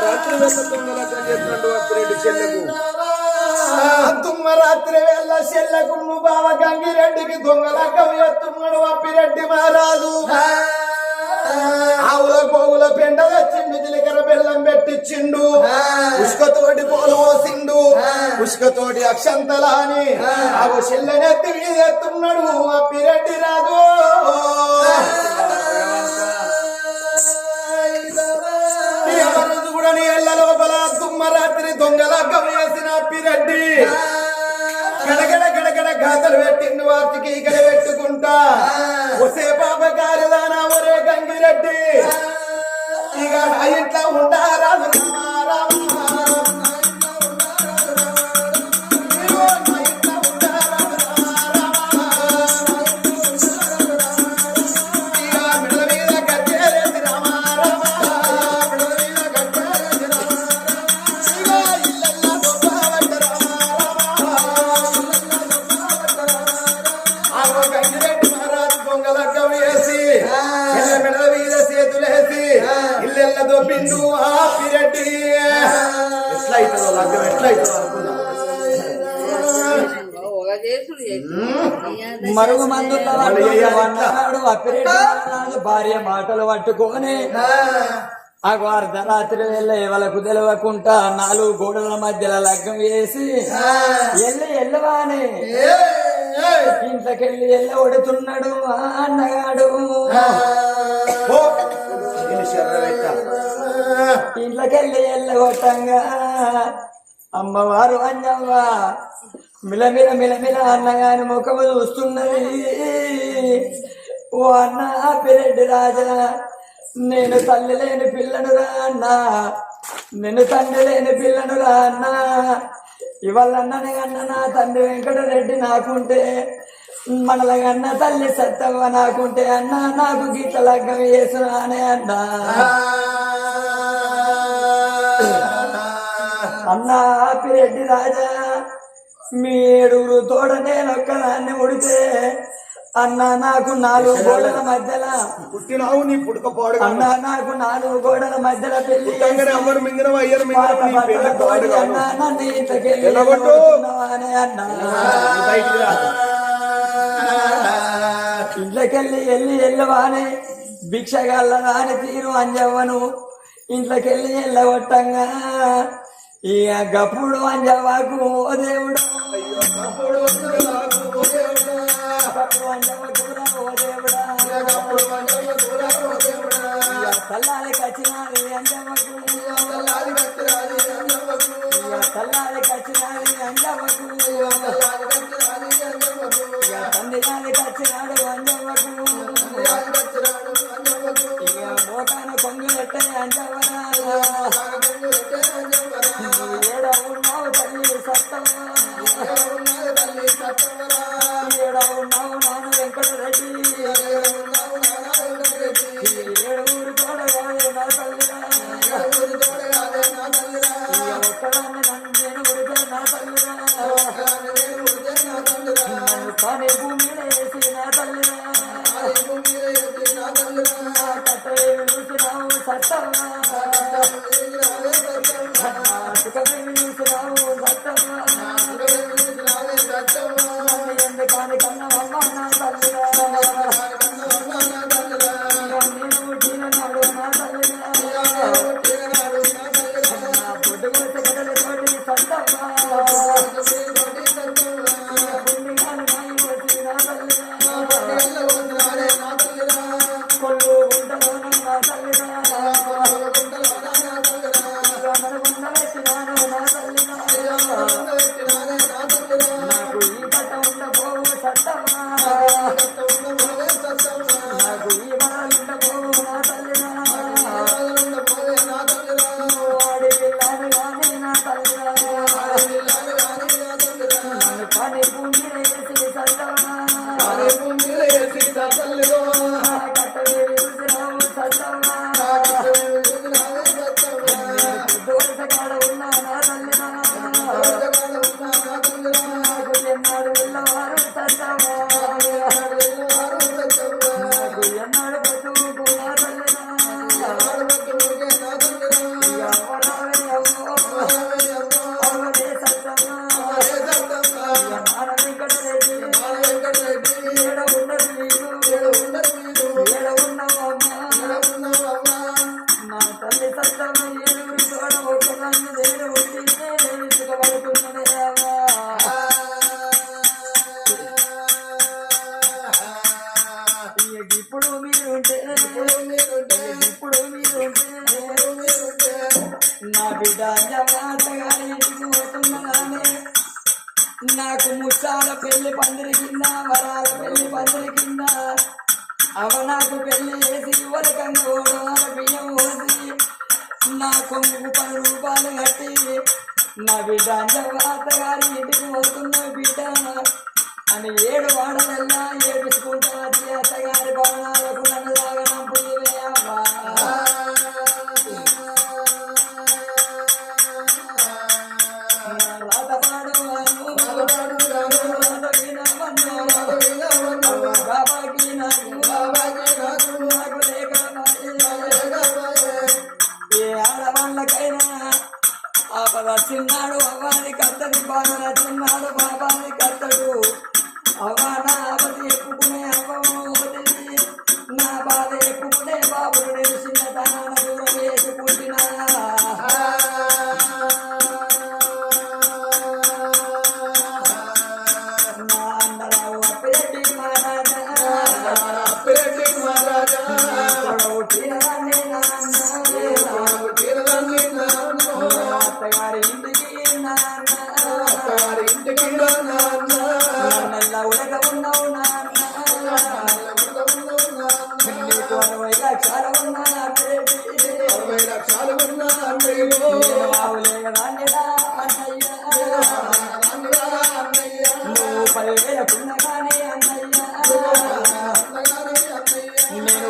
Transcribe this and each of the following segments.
రాత్రి తుమ్మ రాత్రి వేళ చెల్లెకుమ్ము బావ గంగిరెడ్డికి దొంగలక్కం ఎత్తున్నాడు అప్పిరెడ్డి మహారాజు ఆవుల పోగుల పెండ తెచ్చిండు పెట్టించిండు ఉష్కతోటి పోలు పోసిండు ఉష్కతోటి అక్షంతలాని ఆవు చెల్లెనెత్తి మీద ఎత్తున్నాడు అప్పిరెడ్డి రాజు. ఎవరు కూడా నీ ఎల్ల లోపల తుమ్మ రాత్రి దొంగలగ్గం వేసిన పిరెడ్డి. గడగడ గడగడ గాథలు పెట్టిండు వాటికి ఇక్కడ పెట్టుకుంటా. ఒసే పాప కారుదానా ఒరే గంగిరెడ్డి. ఇక ఇంట్లో ఉంటారా లగ్గం ఎట్లా అవుతుందో మరుగు అప్పిరెడ్డి మహారాజు భార్య మాటలు పట్టుకొని ఆ. అర్ధరాత్రి వెళ్ళ ఎవలకు తెలవకుండా నాలుగు గోడల మధ్యలో లగ్గం వేసి ఎల్లి ఎల్లవాని ఇంట్లోకెళ్ళి ఎల్ల ఒడుతున్నాడు అన్నగాడు. ఇంట్లోకెళ్ళి ఎల్ల కొట్టంగా అమ్మవారు అన్నవ్వ. మిలమిల మిలమిల అన్నగాని ముఖము చూస్తున్నది. ఓ అన్న పిరెడ్డి రాజా. నేను తల్లి లేని పిల్లను రా అన్న. నేను తండ్రి లేని పిల్లను రా అన్నా. ఇవాళ అన్నని కన్నా నా తండ్రి వెంకటరెడ్డి నాకుంటే మనల కన్నా తల్లి సత్తవ్వ నాకుంటే అన్న నాకు గీత లగ్గం వేసురా అనే అన్నా అన్నా పిరెడ్డి రాజా మీ ఏడుగురు తోడ నేను ఒక్కదాన్ని ఉడితే అన్న నాకు నాలుగు గోడల మధ్యలో పుట్టినావు నీ పుడక పాడు అన్న నాకు నాలుగు గోడల మధ్యలో పెళ్ళి అమ్మరు మింగిన అయ్యరు పాత మింగిన నీ బట్టల పెళ్ళి పాడు తోటి కాదు అన్న నన్ను ఇంతకెళ్ళి. అనే అన్న. ఇంట్లోకెళ్ళి వెళ్ళి వెళ్ళవాని భిక్షగల్ల రాని తీరు అంజవ్వను ఇంట్లోకెళ్ళి వెళ్ళగొట్టంగా. ఈ గప్పుడు అంజవాకు ఓ దేవుడు. గప్పుడు అంజవాకు. ఓ దేవుడా గప్పుడు అంజవాకు. ఓ దేవుడా గప్పుడు అంజవాకు. ఓ దేవుడా తల్లాలి కచ్చినాలి అంజవకు ఏడా వెంకటరెడ్డి. శివాయ వేసి వరకందోడు బియ్యం నా కొమ్ముకు పది రూపాయలు కట్టి నా బిడ్డ అత్తగారి ఇంటికి పోతున్నా బిడ్డ అని ఏడు వాడలల్లా ఏడు వచ్చిన్నాడు అవ్వాలి కర్తడు బాగా వచ్చినాడు బాబాని కర్తడు. అవ్వ నా అవతి చెప్పుకునే అవ్వ నా బాధ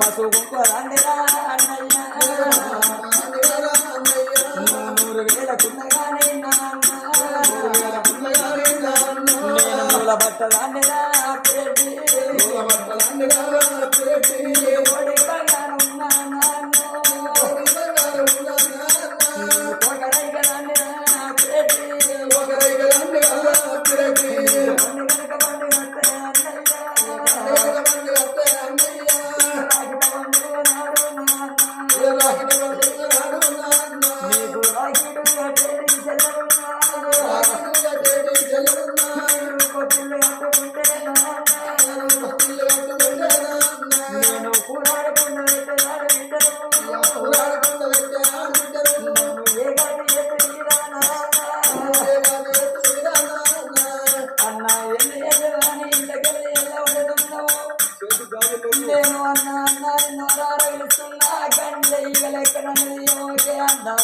పసుగుంపరండిరా నూరు వేల పున్నగానే నేను మూల చేసేను అన్నా అన్నా నిన్ను ఆరాగిస్తున్నా ఓకే అన్నా.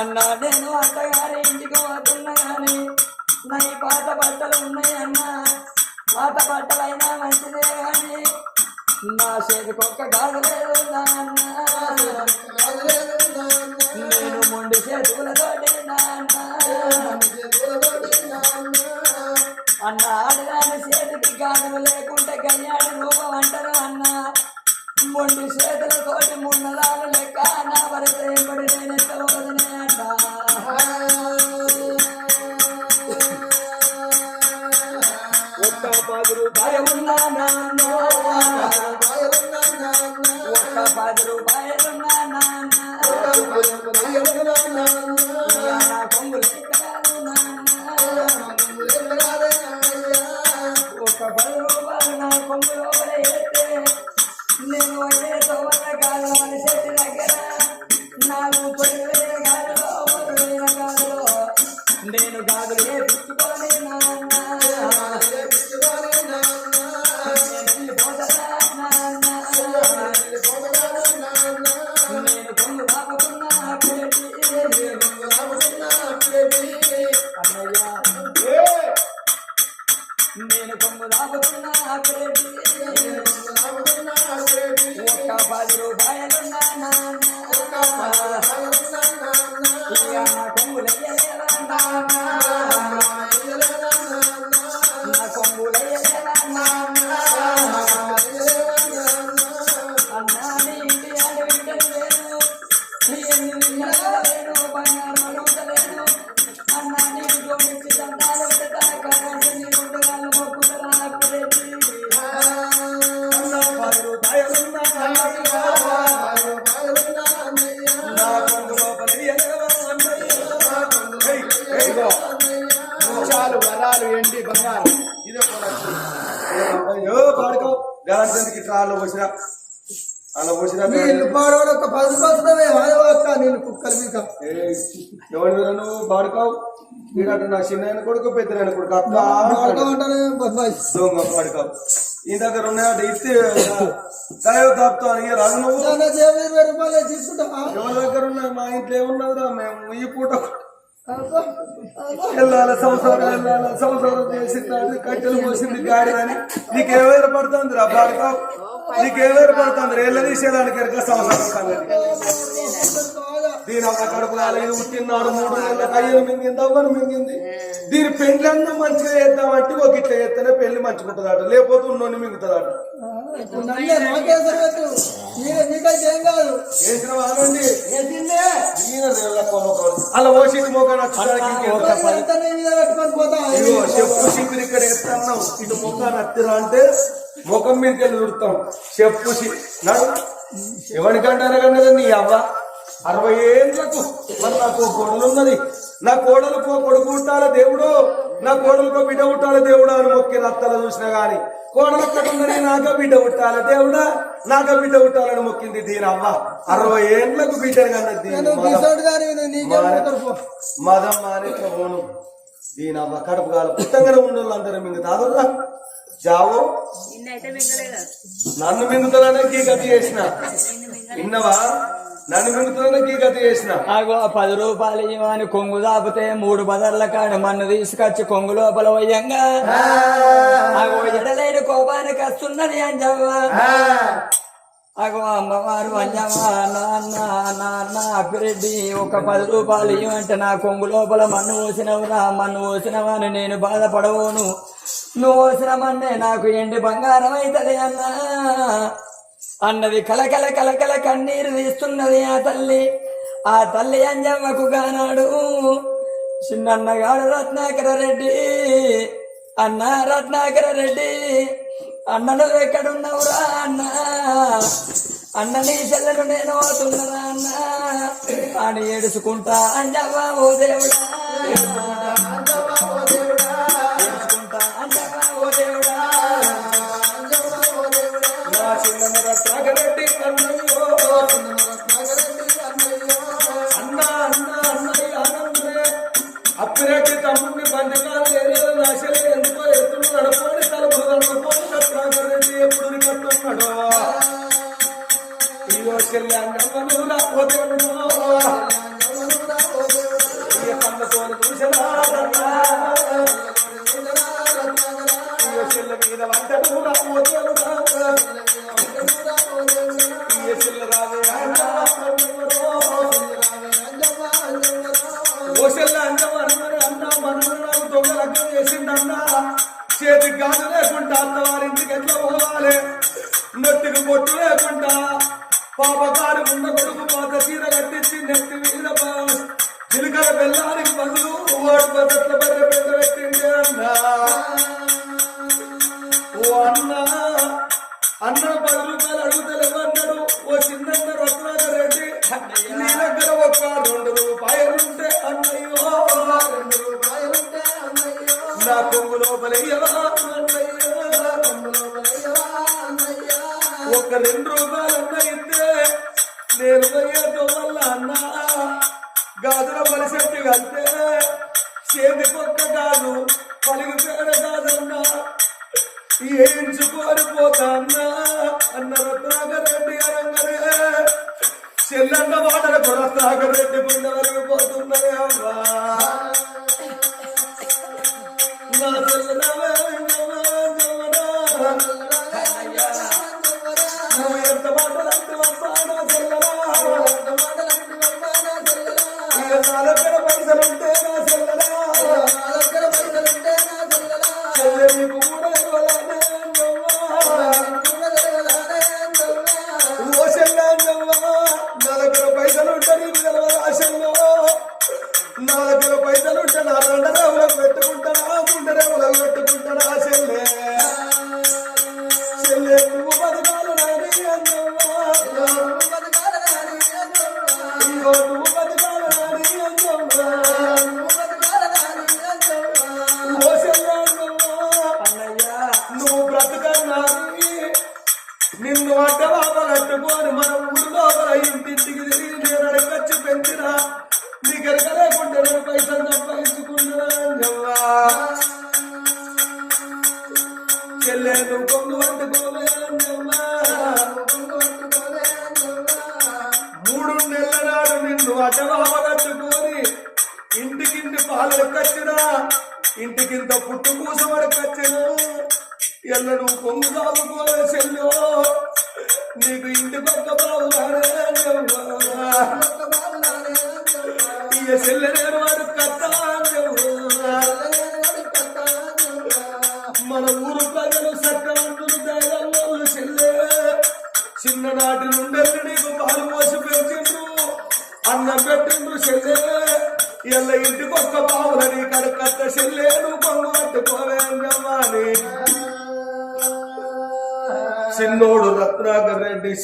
అన్నా నేను అత్తగారి ఇంటికి పోతున్నా కానీ నా పాత బట్టలు ఉన్నాయి అన్నా. పాత బట్టలైనా మంచిదే కానీ నా చేతికొక్క కాదు లేదు నేను మొండి చేతులతోటి నాన్న అన్న ఆడదాని చేతికి గాజులు లేకుంటే కళ్యాణ రూపం అంటారు అన్న? మొండి చేతుల నేను గాజులు వేపించుకొని అలా పోసిరా అలా పోసిరా వీళ్ళు పాడవాడు ఒక పది రూపాయలు వాడవక్క నేను కుక్కలు మీకు ఏయ్, ఎవరి మీద నువ్వు పాడుకోవు? వీడంటే నా చిన్న కొడుకు పెద్ద కొడుకు అక్క దొంగ పాడుకోవు. ఈ దగ్గర ఉన్నాయంటే ఇస్తే దయవు దాపుతా అని రాదు నువ్వు? నా జేబు ఇరవై రూపాయలు తీసుకుంటా ఎవరి దగ్గర ఉన్నాయి? మా ఇంట్లో ఏమున్నదిరా? మేము ఈ పూట వెళ్ళాలి సంసారం వెళ్ళాలి సంసారం చేసి కట్టెలు పోసింది గాడి అని. నీకేవేరు పడుతుంది రా బాడుకో నీకేవేరు పడుతుంది ఎల్ల తీసేదానికి ఎరక సంసారం సంగతి. దీని అమ్మ కడుపు కాలేదు ఉట్టిన్నాడు మూడు నెలల కయ్యలు మింగింది అవ్వను మింగింది. దీని పెళ్ళన్నా మంచిగా చేద్దామంటే ఒక ఇట్లా చేస్తేనే పెళ్ళి మంచిగా మంచుకుంటుందట లేకపోతే ఉన్నోని మింగుతుందట. నాకేసరి నీకైతే ఏం కాదు. చేసిన. అలా మోకాడు ఇంకేం వెళ్తానే మీద పెట్టుకొని పోతా చెప్పు సిక్కులు ఇక్కడ ఎత్తన్నాం ఇటు ముఖాన్ని అత్తిరా అంటే ముఖం మీదకి వెళ్ళి దుడతాం చెప్పు నడు. ఎవరికంటారా కన్నది? నీ అవ్వ. అరవై ఏళ్ళకు మరి నాకు ఓ కోడలు ఉన్నది. నా కోడలకు ఓ కొడుకు ఉంటాల దేవుడు? నా కోడలకు బిడ్డ ఉంటాల దేవుడు అని మొక్కి రత్తలు చూసినా గాని కోడలు ఉన్నది నాక బిడ్డ పుట్టాల దేవుడా? నాక బిడ్డ పుట్టాలని మొక్కింది దీని అవ్వ అరవై ఏళ్ళకు బిడ్డను కన్నది. మదం. మానేట్ల పోను. దీని అవ్వ కడుపు కాలు పుట్టంగానే ఉన్న వాళ్ళందరూ మింగు తాదురా జావో నన్ను మింగుతానే గీ గతి చేసిన విన్నవా? నన్ను గతి చేసిన. పది రూపాయలు ఇవ్వని కొంగు దాపితే మూడు బదర్ల కాడ మన్ను తీసుకొచ్చి కొంగు లోపల పోయంగా. ఆగో ఎడలేని కోపానికి వస్తున్నది అంజవ్వ. అగో అమ్మవారు అంజమ్మ నాన్న నాన్న అప్పిరెడ్డి ఒక పది రూపాయలు ఇవ్వంటే నా కొంగు లోపల మన్ను పోసినవురా మన్ను పోసినవని నేను బాధపడవోను. నువ్వు పోసిన మన్నే నాకు ఎండి బంగారం అవుతుంది అన్నా. అన్నది కలకల కలకల కన్నీరు తీస్తున్నది ఆ తల్లి. ఆ తల్లి అంజమ్మకు గానాడు. చిన్నన్నగాడు రత్నాకర రెడ్డి అన్న రత్నాకర రెడ్డి అన్న నువ్వు ఎక్కడున్నావురా అన్న? అన్న నీ చెల్లెను నేను అవుతున్నదా అన్న? అని ఏడుచుకుంటా అంజవ్వ ఓ దేవుడా ఏడుచుకుంటా అంజవ్వ ఓ దేవుడా నా చిన్న రత్నాకరెడ్డి అన్నయ్యో పాపకారు ఉన్న కొడుకు పాత చీర కట్టించి నెత్తి మీద జీలకర్ర బెల్లానికి బదులు ఓటు బద్దట్ల బెల్ల పెద్ద పెట్టింది అన్న. ఓ అన్న అన్న పది రూపాయలు అడుగుతలేవు అన్నాడు ఓ చిన్న రత్నాకర్ రెడ్డి నీ దగ్గర ఒక్క రెండు రూపాయలుంటే అన్నయ్యో. రెండు రూపాయలుంటే అన్నయ్యో. నా కొంగు లోపలయ్యవా అన్నయ్యో. ఒక రెండు రూపాయలు నేను పోయేతో వల్ల అన్న. గాజుల మనిషి కలితే చేతి కొత్త కాదు పలుగు పేడ కాదన్నా ఏంచుకొని పోతా అన్న. అన్న రత్నాకర్ రెడ్డి అనగానే చెల్లన్న మాటలకు రత్నాకర్ రెడ్డి గుండె చెల్లో. నీకు ఇంటి పక్క ఇక చెల్లె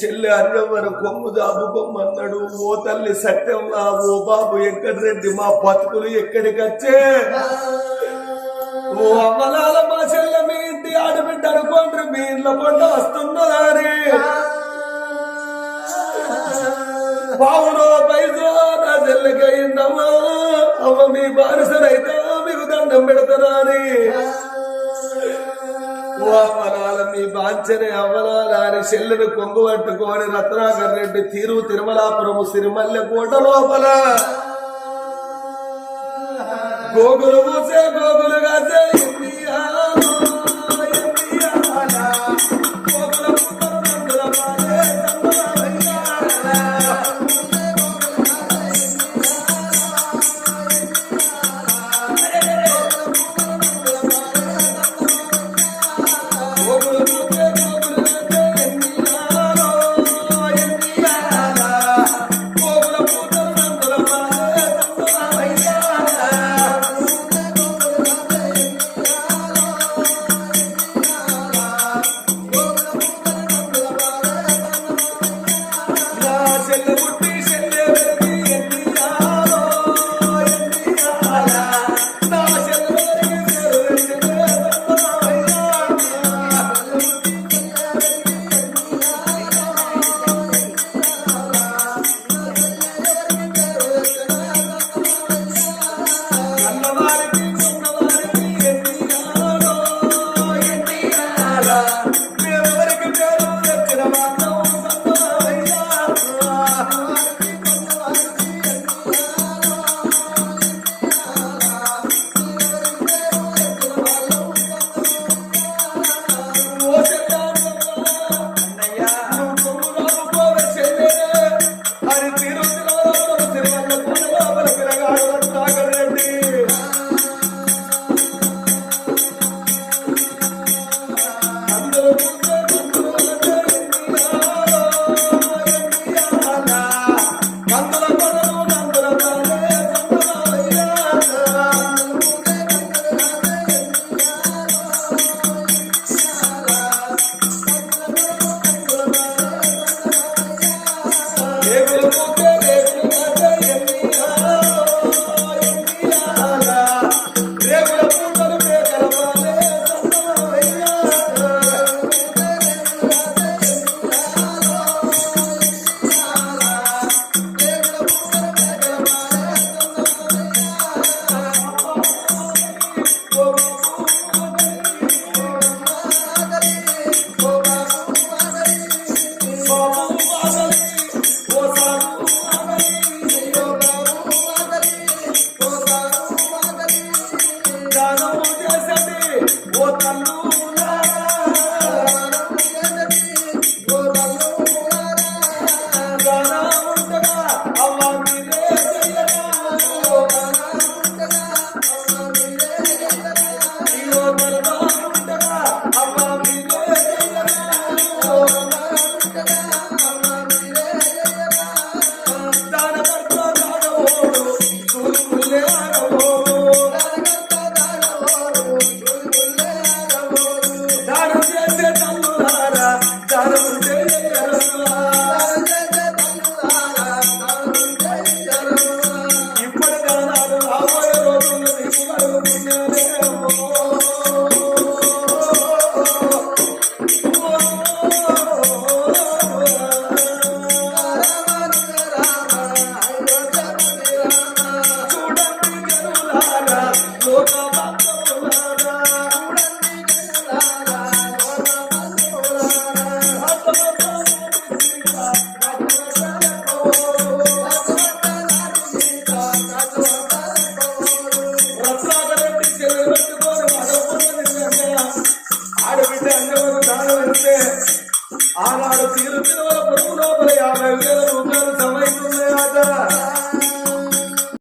చెల్లె అన్నవరు కొమ్ము జాబు కొమ్మన్నాడు. ఓ తల్లి సత్యంలా ఓ బాబు రెడ్డి మా బతుకులు ఎక్కడికచ్చే ఓ అమ్మలాల మా చెల్లె మీ ఇంటి ఆడబిడ్డ అనుకోండి మీ ఇంట్లో పంట వస్తున్నదాని పావులో పైసో నా చెల్లెకయిందమ్మా అమ్మ మీ బానిసరైతే మీకు దండం పెడతారా ఓ మీ బాంచనే అవ్వలాల అని చెల్లెను కొంగు పట్టుకొని రత్నాకర్ రెడ్డి తీరు తిరుమలాపురము సిరిమల్లె కోట లోపల. గోగులు మూసే గోగులు కాసే ఓ తల్లులారా. గానం